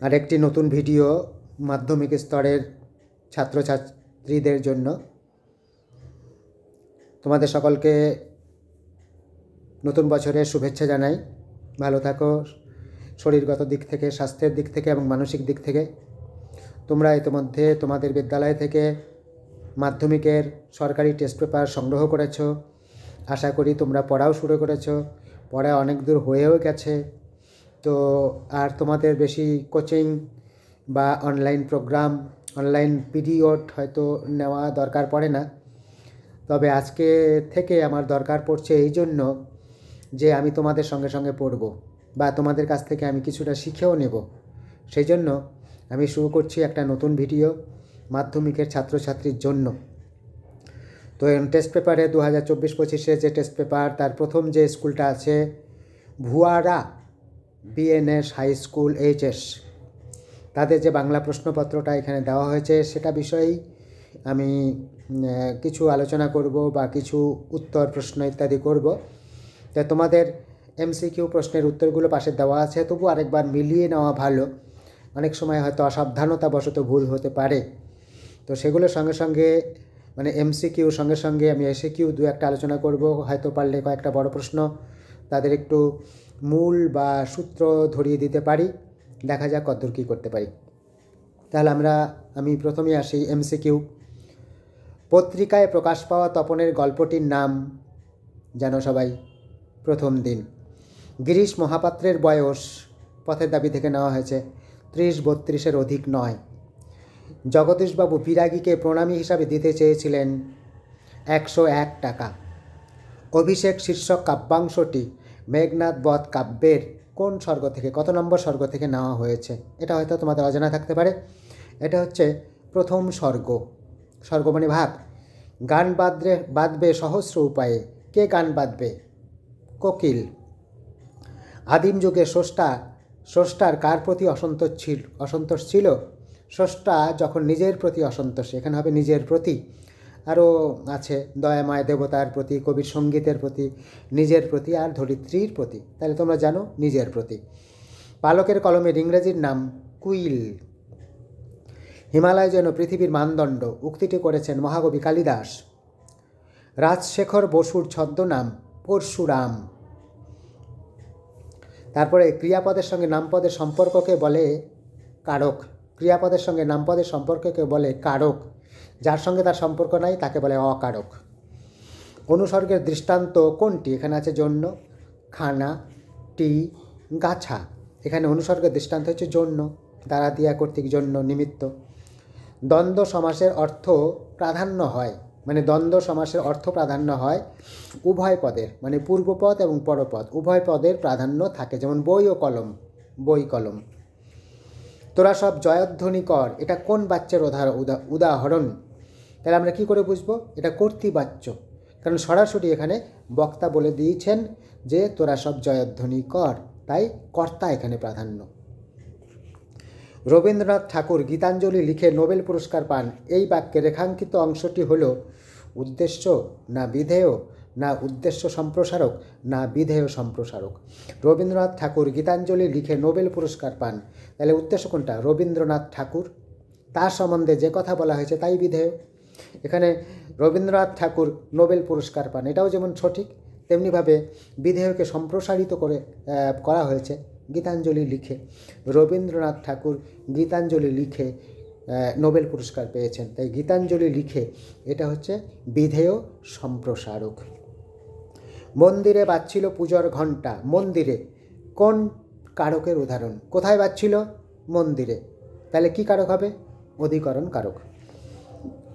আর একটি নতুন ভিডিও মাধ্যমিক স্তরের ছাত্রছাত্রীদের জন্য। তোমাদের সকলকে নতুন বছরের শুভেচ্ছা জানাই। ভালো থাকো, শরীরগত দিক থেকে, স্বাস্থ্যের দিক থেকে এবং মানসিক দিক থেকে। তোমরা ইতিমধ্যে তোমাদের বিদ্যালয় থেকে মাধ্যমিকের সরকারি টেস্ট পেপার সংগ্রহ করেছ। আশা করি তোমরা পড়াও শুরু করেছ। পড়া অনেক দূর হয়েও গেছে। তো আর তোমাদের বেশি কোচিং বা অনলাইন প্রোগ্রাম অনলাইন পিরিয়ড হয়তো নেওয়া দরকার পড়ে না। তবে আজকে থেকে আমার দরকার পড়ছে এই জন্য যে আমি তোমাদের সঙ্গে সঙ্গে পড়ব বা তোমাদের কাছ থেকে আমি কিছুটা শিখেও নেব। সেই জন্য আমি শুরু করছি একটা নতুন ভিডিও মাধ্যমিকের ছাত্রছাত্রীর জন্য। তো টেস্ট পেপারে দু হাজার চব্বিশ পঁচিশে যে টেস্ট পেপার তার প্রথম যে স্কুলটা আছে, Bhuyara BNS high school HS তাদের যে বাংলা প্রশ্নপত্রটা এখানে দেওয়া হয়েছে, সেটা বিষয়েই আমি কিছু আলোচনা করব বা কিছু উত্তর প্রশ্ন ইত্যাদি করব। তা তোমাদের এমসিকিউ প্রশ্নের উত্তরগুলো পাশে দেওয়া আছে, তবু আরেকবার মিলিয়ে নেওয়া ভালো। অনেক সময় হয়তো অসাবধানতাবশত ভুল হতে পারে। তো সেগুলোর সঙ্গে সঙ্গে মানে এমসিকিউ সঙ্গে সঙ্গে আমি এসে কিউ দু একটা আলোচনা করব। হয়তো পারলে কয়েকটা বড় প্রশ্ন তাদের একটু মূল বা সূত্র ধরিয়ে দিতে পারি। দেখা যাক কতদূর কী করতে পারি। তাহলে আমরা, আমি প্রথমে আসি এমসিকিউ। পত্রিকায় প্রকাশ পাওয়া তপনের গল্পটির নাম যেন সবাই? প্রথম দিন। গিরিশ মহাপাত্রের বয়স পথের দাবি থেকে নেওয়া হয়েছে, ত্রিশ বত্রিশের অধিক নয়। জগদীশবাবু বিরাগীকে প্রণামী হিসাবে দিতে চেয়েছিলেন একশো এক টাকা। অভিষেক শীর্ষক কাব্যাংশটি মেঘনাথ বধ কাব্যের কোন স্বর্গ থেকে, কত নম্বর স্বর্গ থেকে নেওয়া হয়েছে? এটা হয়তো তোমাদের অজানা থাকতে পারে। এটা হচ্ছে প্রথম স্বর্গ। স্বর্গ মানে ভাব গান বাদবে বাঁধবে সহস্র উপায়ে। কে গান বাঁধবে কোকিল। আদিম যুগে স্রষ্টা, স্রষ্টার কার প্রতি অসন্তোষ ছিল? অসন্তোষ ছিল স্রষ্টা যখন নিজের প্রতি অসন্তোষ। এখানে হবে নিজের প্রতি। আরও আছে দয়াময় দেবতার প্রতি, কবির সঙ্গীতের প্রতি, নিজের প্রতি আর ধরিত্রীর প্রতি। তাহলে তোমরা জানো নিজের প্রতি। পালকের কলমের ইংরেজির নাম কুইল। হিমালয় যেন পৃথিবীর মানদণ্ড উক্তিটি করেছেন মহাকবি কালিদাস। রাজশেখর বসুর ছদ্মনাম পরশুরাম। তারপরে ক্রিয়াপদের সঙ্গে নামপদের সম্পর্ককে বলে কারক। ক্রিয়াপদের সঙ্গে নামপদের সম্পর্ককে বলে কারক। যার সঙ্গে তার সম্পর্ক নাই, তাকে বলে অকারক। অনুসর্গের দৃষ্টান্ত কোনটি? এখানে আছে জন্য, খানা, টি, গাছা। এখানে অনুসর্গের দৃষ্টান্ত হচ্ছে জন্য, দ্বারা দিয়া কর্তৃক জন্য নিমিত্ত। দ্বন্দ্ব সমাসের অর্থ প্রাধান্য হয়। মানে দ্বন্দ্ব সমাসের অর্থ প্রাধান্য হয় উভয় পদের মানে পূর্বপদ এবং পরপদ। উভয় পদের প্রাধান্য থাকে, যেমন বই ও কলম, বই, কলম। তোরা সব জয়ধ্বনি কর। এটা কোন বাচ্চার উদাহরণ? তাহলে আমরা কি করে বুঝব? এটা কর্তৃবাচ্য। কারণ সরাসরি এখানে বক্তা বলে দিয়েছেন যে, তোরা সব জয়ধ্বনি কর। তাই কর্তা এখানে প্রাধান্য। রবীন্দ্রনাথ ঠাকুর গীতাঞ্জলি লিখে নোবেল পুরস্কার পান। এই বাক্যে রেখাঙ্কিত অংশটি হল, উদ্দেশ্য না বিধেয়, না উদ্দেশ্য সম্প্রসারক, না বিধেয় সম্প্রসারক। রবীন্দ্রনাথ ঠাকুর গীতাঞ্জলি লিখে নোবেল পুরস্কার পান। তাহলে উদ্দেশ্য কোনটা? রবীন্দ্রনাথ ঠাকুর। তার সম্বন্ধে যে কথা বলা হয়েছে তাই বিধেয়। এখানে রবীন্দ্রনাথ ঠাকুর নোবেল পুরস্কার পান। এটাও যেমন সঠিক, তেমনিভাবে বিধেয়কে সম্প্রসারিত করে করা হয়েছে, গীতাঞ্জলি লিখে। রবীন্দ্রনাথ ঠাকুর গীতাঞ্জলি লিখে নোবেল পুরস্কার পেয়েছেন। তাই গীতাঞ্জলি লিখে এটা হচ্ছে বিধেয় সম্প্রসারক। মন্দিরে বাজছিল পূজার ঘণ্টা। মন্দিরে কোন কারকের উদাহরণ? কোথায় বাজছিল? মন্দিরে। তাহলে কি কারক হবে? অধিকরণ কারক।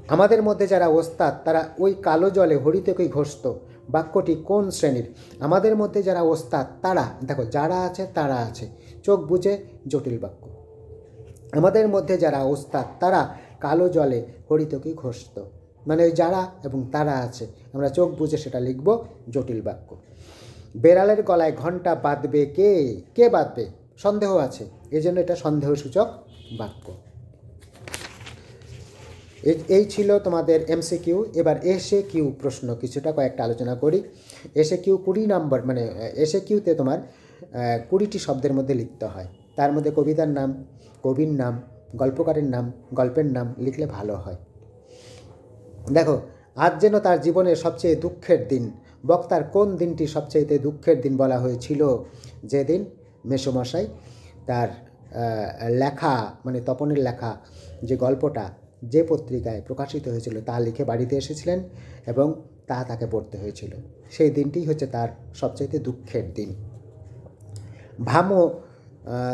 আমাদের মধ্যে যারা ওস্তাদ, তারা ওই কালো জলে হরিতকেই ঘষত। বাক্যটি কোন শ্রেণির? আমাদের মধ্যে যারা ওস্তাদ, তারা, দেখো, যারা আছে, তারা আছে। চোখ বুঝে জটিল বাক্য। আমাদের মধ্যে যারা ওস্তাদ, তারা কালো জলে হরিতকেই ঘষত। মানে ওই যারা এবং তারা আছে। আমরা চোখ বুঝে সেটা লিখব, জটিল বাক্য। বেড়ালের গলায় ঘণ্টা বাঁধবে কে? কে বাঁধবে? সন্দেহ আছে। এজন্য এটা সন্দেহসূচক বাক্য। এই- ছিল তোমাদের এমসি কিউ এবার এসে কিউ প্রশ্ন, কিছুটা কয়েকটা আলোচনা করি। এসে কিউ কুড়ি নম্বর মানে এসে কিউতে তোমার কুড়িটি শব্দের মধ্যে লিখতে হয়। তার মধ্যে কবিতার নাম, কবির নাম, গল্পকারের নাম, গল্পের নাম লিখলে ভালো হয়। দেখো, আজ যেন তার জীবনের সবচেয়ে দুঃখের দিন, বক্তার কোন দিনটি সবচেয়ে দুঃখের দিন বলা হয়েছিল? যেদিন মেসোমশাই তার লেখা মানে তপনের লেখা যে গল্পটা যে পত্রিকায় প্রকাশিত হয়েছিল তা লিখে বাড়িতে এসেছিলেন এবং তা তাকে পড়তে হয়েছিল। সেই দিনটি হচ্ছে তার সবচাইতে দুঃখের দিন। ভামো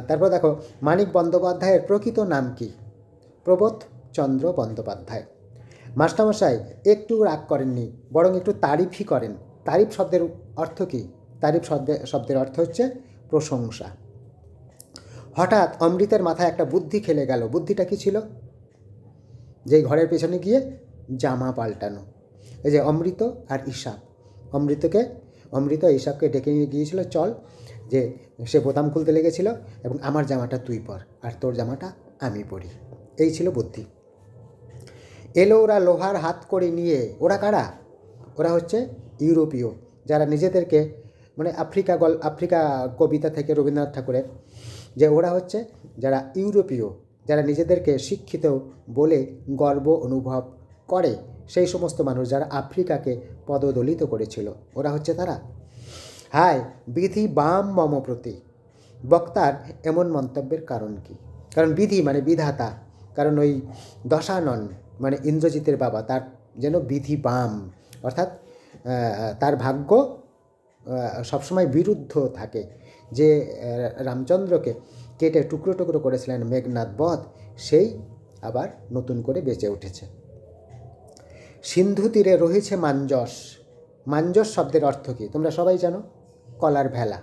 তারপর দেখো, মানিক বন্দ্যোপাধ্যায়ের প্রকৃত নাম কি? প্রবোধ চন্দ্র বন্দ্যোপাধ্যায়। মাস্টারমশাই, একটু রাগ করেননি, বরং একটু তারিফই করেন। তারিফ শব্দের অর্থ কী? তারিফ শব্দের শব্দের অর্থ হচ্ছে প্রশংসা। হঠাৎ অমৃতের মাথায় একটা বুদ্ধি খেলে গেল। বুদ্ধিটা কি ছিল? যেই ঘরের পেছনে গিয়ে জামা পাল্টানো। এই যে অমৃত আর ঈশাব। অমৃতকে, অমৃত ঈশাবকে ডেকে নিয়ে গিয়েছিল, চল, যে সে বোতাম খুলতে লেগেছিল এবং আমার জামাটা তুই পর আর তোর জামাটা আমি পরি। এই ছিল বুদ্ধি। এলো ওরা লোহার হাত করে নিয়ে। ওরা কারা? ওরা হচ্ছে ইউরোপীয়, যারা নিজেদেরকে মানে আফ্রিকা গল, আফ্রিকা কবিতা থেকে রবীন্দ্রনাথ ঠাকুরের। যে ওরা হচ্ছে যারা ইউরোপীয় যারা নিজেদেরকে শিক্ষিত বলে গর্ব অনুভব করে, সেই সমস্ত মানুষ যারা আফ্রিকাকে পদদলিত করেছিল, ওরা হচ্ছে তারা। হায়, বিধি বাম মম প্রতি। বক্তার এমন মন্তব্যের কারণ কি? কারণ বিধি মানে বিধাতা। কারণ ওই দশানন মানে ইন্দ্রজিতের বাবা, তার যেন বিধি বাম। অর্থাৎ তার ভাগ্য সবসময় বিরুদ্ধ থাকে যে রামচন্দ্রকে কেটে টুকরো টুকরো করেছিলেন মেঘনাথ বধ, সেই আবার নতুন করে বেঁচে উঠেছে। সিন্ধু তীরে রয়েছে মাঞ্জস। মাঞ্জস শব্দের অর্থ কী? তোমরা সবাই জানো? কলার ভেলা।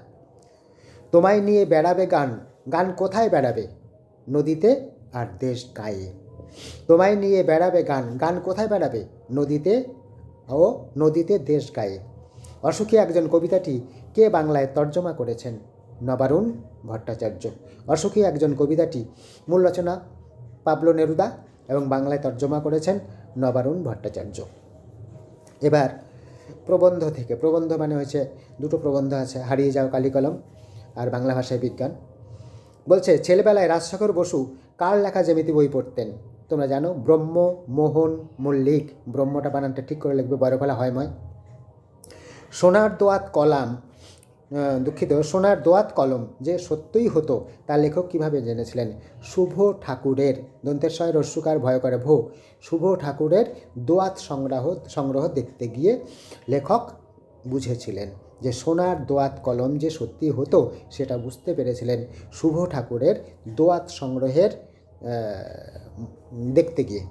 তোমায় নিয়ে বেড়াবে গান। গান কোথায় বেড়াবে? নদীতে আর দেশ গায়ে। তোমায় নিয়ে বেড়াবে গান। গান কোথায় বেড়াবে? নদীতে ও নদীতে দেশ গায়ে। অসুখী একজন কবিতাটি কে বাংলায় তর্জমা করেছেন? নবারুণ ভট্টাচার্য। অসুখী একজন কবিতাটি মূল রচনা পাবলো নেরুদা এবং বাংলায় তর্জমা করেছেন নবারুণ ভট্টাচার্য। এবার প্রবন্ধ থেকে, প্রবন্ধ মানে হয়েছে, দুটো প্রবন্ধ আছে, হারিয়ে যাও কালিকলম আর বাংলা ভাষায় বিজ্ঞান। বলছে, ছেলেবেলায় রাজশেখর বসু কার লেখা জ্যামিতি বই পড়তেন? তোমরা জানো, ব্রহ্ম, মোহন, মল্লিক, ব্রহ্মটা বানানটা ঠিক করে লিখবে বড়ফলা হয়ময় সোনার দোয়াত কলাম দুঃখিত, সোনার দোয়াত কলম যে সত্যই হতো তার লেখক কীভাবে জেনেছিলেন? শুভ ঠাকুরের, দন্তের শয় রস্যুকার ভয় করে ভো, শুভ ঠাকুরের দোয়াত সংগ্রহ সংগ্রহ দেখতে গিয়ে লেখক বুঝেছিলেন যে সোনার দোয়াত কলম যে সত্যি হতো, সেটা বুঝতে পেরেছিলেন শুভ ঠাকুরের দোয়াত সংগ্রহের দেখতে গিয়ে।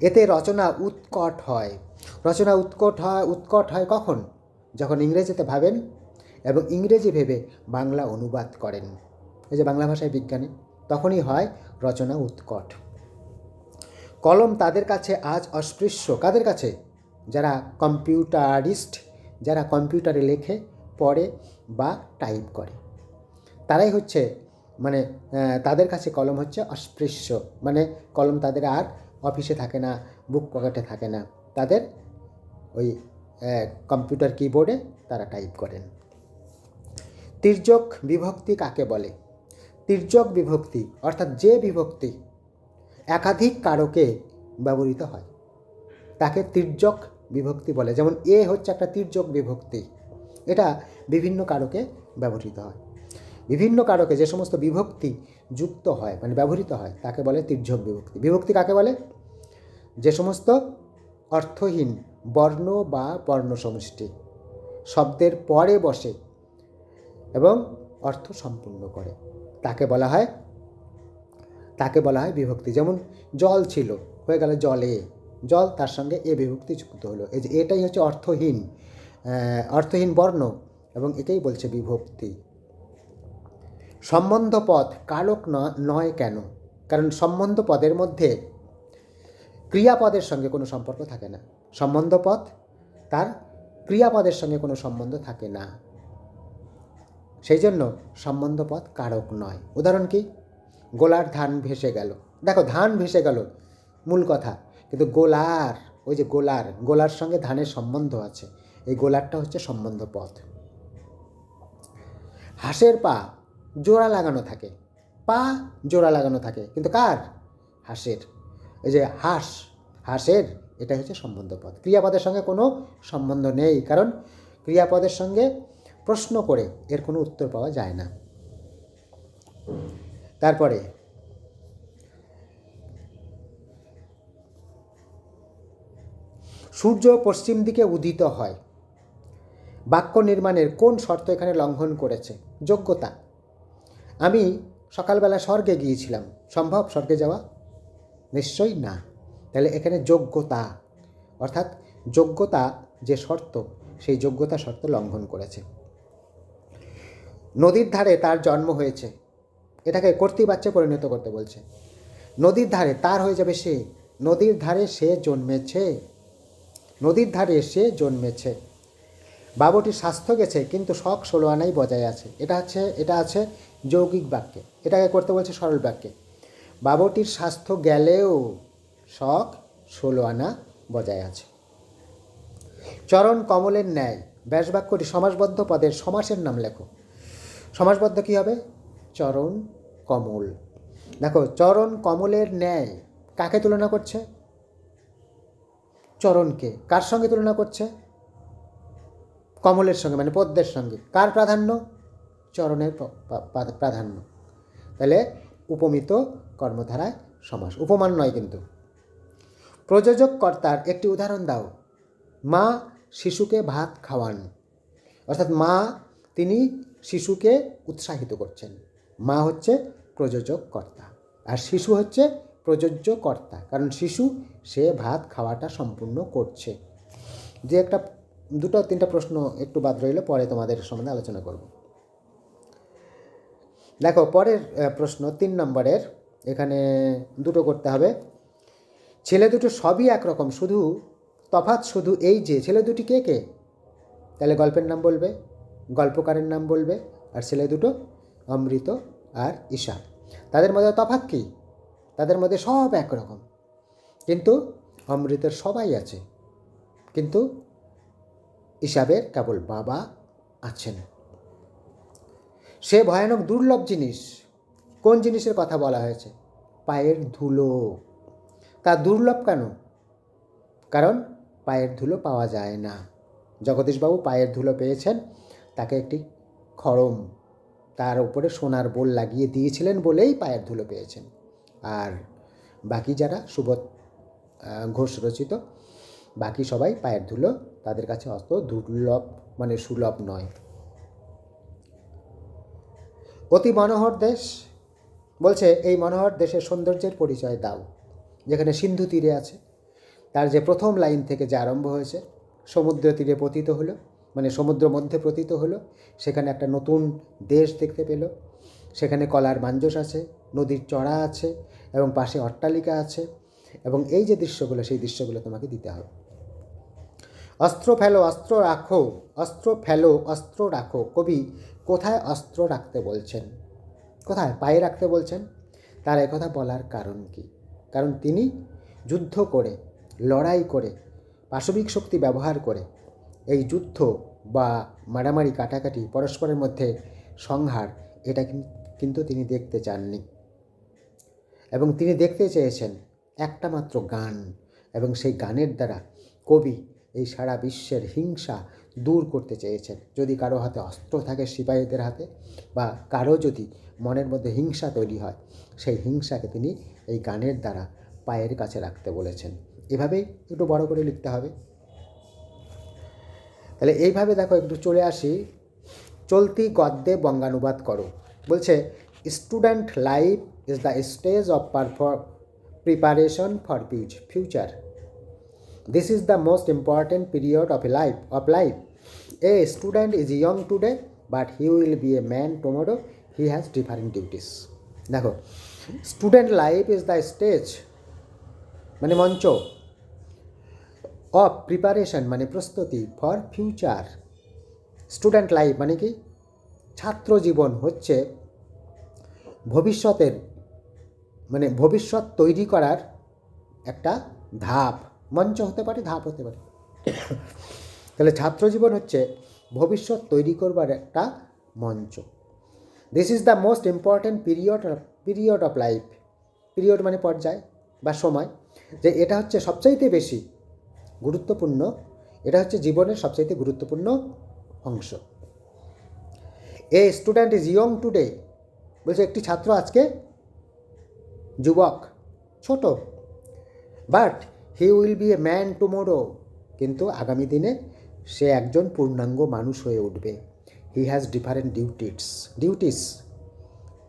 এতে রচনা উৎকট হয়। রচনা উৎকট হয় উৎকট হয় কখন? যখন ইংরেজিতে ভাবেন এবং ইংরেজি ভেবে বাংলা অনুবাদ করেন। এই যে বাংলা ভাষায় বিজ্ঞানে, তখনই হয় রচনা উৎকট। কলম তাদের কাছে আজ অস্পৃশ্য। কাদের কাছে? যারা কম্পিউটারিস্ট, যারা কম্পিউটারে লেখে, পড়ে বা টাইপ করে। তারাই হচ্ছে মানে তাদের কাছে কলম হচ্ছে অস্পৃশ্য। মানে কলম তাদের আর অফিসে থাকে না, বুক পকেটে থাকে না। তাদের ওই কম্পিউটার কিবোর্ডে তারা টাইপ করেন। তির্যক বিভক্তি কাকে বলে? তির্যক বিভক্তি অর্থাৎ যে বিভক্তি একাধিক কারকে ব্যবহৃত হয়, তাকে তির্যক বিভক্তি বলে। যেমন এ হচ্ছে একটা তির্যক বিভক্তি, এটা বিভিন্ন কারকে ব্যবহৃত হয়। বিভিন্ন কারকে যে সমস্ত বিভক্তি যুক্ত হয় মানে ব্যবহৃত হয়, তাকে বলে তির্যক বিভক্তি। বিভক্তি কাকে বলে? যে সমস্ত অর্থহীন বর্ণ বা বর্ণ সমষ্টি শব্দের পরে বসে এবং অর্থ সম্পূর্ণ করে। তাকে বলা হয়, তাকে বলা হয় বিভক্তি। যেমন, জল ছিল, হয়ে গেল জলে। জল তার সঙ্গে এ বিভক্তি যুক্ত হলো। এই যে এটাই হচ্ছে অর্থহীন অর্থহীন বর্ণ এবং একেই বলছে বিভক্তি। সম্বন্ধ পদ কারক ন- নয় কেন? কারণ সম্বন্ধ পদের মধ্যে ক্রিয়াপদের সঙ্গে কোনো সম্পর্ক থাকে না। সম্বন্ধ পদ তার ক্রিয়াপদের সঙ্গে কোনো সম্বন্ধ থাকে না। সেই জন্য সম্বন্ধ পদ কারক নয়। উদাহরণ কি? গোলার ধান ভেসে গেল। দেখো, ধান ভেসে গেল, মূল কথা। কিন্তু গোলার, ওই যে গোলার গোলার সঙ্গে ধানের সম্বন্ধ আছে। এই গোলারটা হচ্ছে সম্বন্ধ পথ। হাঁসের পা জোড়া লাগানো থাকে। পা জোড়া লাগানো থাকে। কিন্তু কার? হাঁসের। এই যে হাঁস, হাঁসের এটা হচ্ছে সম্বন্ধপদ ক্রিয়াপদের সঙ্গে কোনো সম্বন্ধ নেই, কারণ ক্রিয়াপদের সঙ্গে প্রশ্ন করে এর কোনো উত্তর পাওয়া যায় না। তারপরে, সূর্য পশ্চিম দিকে উদিত হয়। বাক্য নির্মাণের কোন শর্ত এখানে লঙ্ঘন করেছে? যোগ্যতা। আমি সকালবেলা স্বর্গে গিয়েছিলাম। সম্ভব স্বর্গে যাওয়া? নিশ্চয়ই না। তাহলে এখানে যোগ্যতা, অর্থাৎ যোগ্যতা যে শর্ত, সেই যোগ্যতা শর্ত লঙ্ঘন করেছে। নদীর ধারে তার জন্ম হয়েছে, এটাকে কর্তৃবাচ্যে পরিণত করতে বলছে। নদীর ধারে তার হয়ে যাবে সে, নদীর ধারে সে জন্মেছে, নদীর ধারে সে জন্মেছে। বাবুটির স্বাস্থ্য গেছে, কিন্তু শখ ষোলো আনাই বজায় আছে। এটা হচ্ছে, এটা আছে যৌগিক বাক্যে, এটাকে করতে বলছে সরল বাক্যে। বাবুটির স্বাস্থ্য গেলেও শখ, ষোলো আনা বজায় আছে। চরণ কমলের ন্যায়, ব্যাসবাক্যটি সমাসবদ্ধ পদের সমাসের নাম লেখো। সমাসবদ্ধ কী হবে? চরণ কমল। দেখো, চরণ কমলের ন্যায় কাকে তুলনা করছে? চরণকে কার সঙ্গে তুলনা করছে? কমলের সঙ্গে মানে পদ্মের সঙ্গে। কার প্রাধান্য? চরণের প্রাধান্য। তাহলে, উপমিত কর্মধারায় সমাস। উপমান নয় কিন্তু। প্রযোজক কর্তার একটি উদাহরণ দাও। মা শিশুকে ভাত খাওয়ান। অর্থাৎ মা, তিনি শিশুকে উৎসাহিত করছেন। মা হচ্ছে প্রযোজক কর্তা আর শিশু হচ্ছে প্রযোজ্য কর্তা কারণ শিশু, সে ভাত খাওয়াটা সম্পূর্ণ করছে। যে একটা, দুটো, তিনটা প্রশ্ন একটু বাদ রইলে, পরে তোমাদের সম্বন্ধে আলোচনা করব। দেখো, পরের প্রশ্ন তিন নম্বরের। এখানে দুটো করতে হবে। ছেলে দুটো সবই একরকম, শুধু তফাৎ শুধু এই যে, ছেলে দুটি কে কে? তাহলে গল্পের নাম বলবে, গল্পকারের নাম বলবে, আর ছেলে দুটো অমৃত আর ঈশা তাদের মধ্যে তফাৎ কী? তাদের মধ্যে সব একরকম। কিন্তু অমৃতের সবাই আছে, কিন্তু ঈশাবের কেবল বাবা আছেন। সে ভয়ানক দুর্লভ জিনিস, কোন জিনিসের কথা বলা হয়েছে? পায়ের ধুলো। তা দুর্লভ কেন? কারণ পায়ের ধুলো পাওয়া যায় না। জগদীশবাবু পায়ের ধুলো পেয়েছেন, তাকে একটি খড়ম তার উপরে সোনার বোল লাগিয়ে দিয়েছিলেন বলেই পায়ের ধুলো পেয়েছেন। আর বাকি যারা সুবোধ ঘোষ রচিত, বাকি সবাই পায়ের ধুলো তাদের কাছে অত দুর্লভ মানে সুলভ নয়। অতি মনোহর দেশ বলছে, এই মনোহর দেশের সৌন্দর্যের পরিচয় দাও। যেখানে সিন্ধু তীরে আছে। তার যে প্রথম লাইন থেকে যে আরম্ভ হয়েছে, সমুদ্র তীরে পতিত হলো মানে সমুদ্র মধ্যে পতিত হলো, সেখানে একটা নতুন দেশ দেখতে পেল, সেখানে কলার মাঞ্জস আছে, নদীর চড়া আছে, এবং পাশে অট্টালিকা আছে, এবং এই যে দৃশ্যগুলো, সেই দৃশ্যগুলো তোমাকে দিতে হবে। অস্ত্র ফেলো, অস্ত্র রাখো, অস্ত্র ফেলো, অস্ত্র রাখো। কবি কোথায় অস্ত্র রাখতে বলছেন? কোথায় পায়ে রাখতে বলছেন? তার একথা বলার কারণ কি? কারণ তিনি যুদ্ধ করে, লড়াই করে, পাশবিক শক্তি ব্যবহার করে এই যুদ্ধ বা মারামারি কাটাকাটি পরস্পরের মধ্যে সংহার, এটা কিন- কিন্তু তিনি দেখতে চাননি। এবং তিনি দেখতে চেয়েছেন একটা মাত্র গান এবং সেই গানের দ্বারা কবি এই সারা বিশ্বের হিংসা দূর করতে চেয়েছেন। যদি কারও হাতে অস্ত্র থাকে সিপাহীদের হাতে বা কারও যদি মনের মধ্যে হিংসা তৈরি হয়, সেই হিংসাকে তিনি এই গানের দ্বারা পায়ের কাছে রাখতে বলেছেন। এভাবেই একটু বড় করে লিখতে হবে। তাহলে এইভাবে দেখো, একটু চলে আসি। চলতি গদ্যে বঙ্গানুবাদ করো। বলছে, student life is the stage of perform, preparation for peas future. This is the most important period of life of life. A student is young today, but he will be a man tomorrow. He has different duties. দেখো student life is the stage মানে মঞ্চ of preparation মানে প্রস্তুতি for future student life মানে কি? ছাত্র জীবন হচ্ছে ভবিষ্যতের মানে ভবিষ্যৎ তৈরি করার একটা ধাপ। মঞ্চ হতে পারে, ধাপ হতে পারে। তাহলে ছাত্র জীবন হচ্ছে ভবিষ্যৎ তৈরি করবার একটা মঞ্চ। This is the most important period period of life, period মানে পর্যায় বা সময়, যে এটা হচ্ছে সবচাইতে বেশি গুরুত্বপূর্ণ, এটা হচ্ছে জীবনের সবচাইতে গুরুত্বপূর্ণ অংশ। A student is young today বলছে একটি ছাত্র আজকে যুবক, ছোট but he will be a man tomorrow কিন্তু আগামী দিনে সে একজন পূর্ণাঙ্গ মানুষ হয়ে উঠবে। He has different duties duties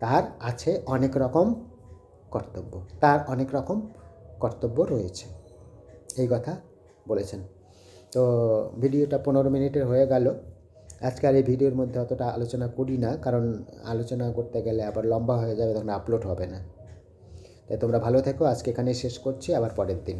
তার আছে অনেক রকম কর্তব্য, তার অনেক রকম কর্তব্য রয়েছে। এই কথা বলেছেন। তো ভিডিওটা পনেরো মিনিটের হয়ে গেল। আজকের এই ভিডিওর মধ্যে অতটা আলোচনা করি না, কারণ আলোচনা করতে গেলে আবার লম্বা হয়ে যাবে, তখন আপলোড হবে না। তাই তোমরা ভালো থেকো, আজকে এখানে শেষ করছি, আবার পরের দিন।